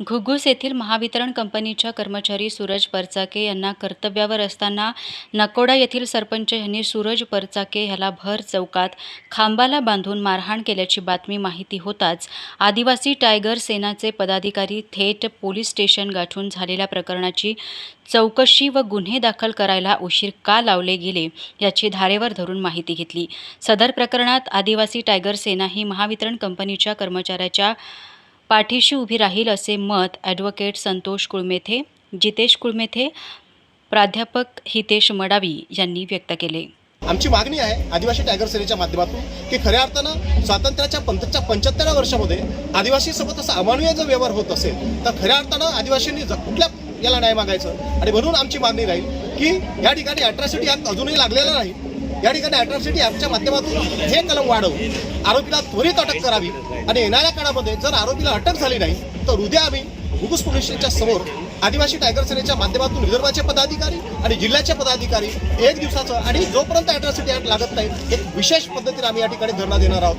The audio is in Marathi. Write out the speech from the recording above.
घुग्गुस येथील महावितरण कंपनीच्या कर्मचारी सूरज परचाके यांना कर्तव्यावर असताना नकोडा येथील सरपंच यांनी सूरज परचाके ह्याला भर चौकात खांबाला बांधून मारहाण केल्याची बातमी माहिती होताच आदिवासी टायगर सेनाचे पदाधिकारी थेट पोलीस स्टेशन गाठून झालेल्या प्रकरणाची चौकशी व गुन्हे दाखल करायला उशीर का लावले गेले याची धारेवर धरून माहिती घेतली. सदर प्रकरणात आदिवासी टायगर सेना ही महावितरण कंपनीच्या कर्मचाऱ्याच्या पाठीशी उभी राहील असे मत ॲडव्होकेट संतोष कुळमेथे जितेश कुळमेथे प्राध्यापक हितेश मडावी यांनी व्यक्त केले. आमची मागणी आहे आदिवासी टायगर सेनेच्या माध्यमातून की खऱ्या अर्थानं स्वातंत्र्याच्या पंतच्या पंच्याहत्तराव्या वर्षामध्ये आदिवासीसोबत असा अमानवीय जर व्यवहार होत असेल तर खऱ्या अर्थानं आदिवासींनी कुठल्या याला न्याय मागायचं? आणि म्हणून आमची मागणी राहील की या ठिकाणी अट्रॉसिटी ॲक्ट अजूनही लागलेला नाही. या ठिकाणी अट्रॉसिटी ॲपच्या माध्यमातून हे कलम वाढवून आरोपीला त्वरित अटक करावी आणि येणाऱ्या काळामध्ये जर आरोपीला अटक झाली नाही तर उद्या आम्ही गुगुस पोलीस स्टेशनच्या समोर आदिवासी टायगर सेनेच्या माध्यमातून विदर्भाचे पदाधिकारी आणि जिल्ह्याचे पदाधिकारी एक दिवसाचं आणि जोपर्यंत अॅट्रॉसिटी ॲक्ट लागत नाही एक विशेष पद्धतीने आम्ही या ठिकाणी धरणा देणार आहोत.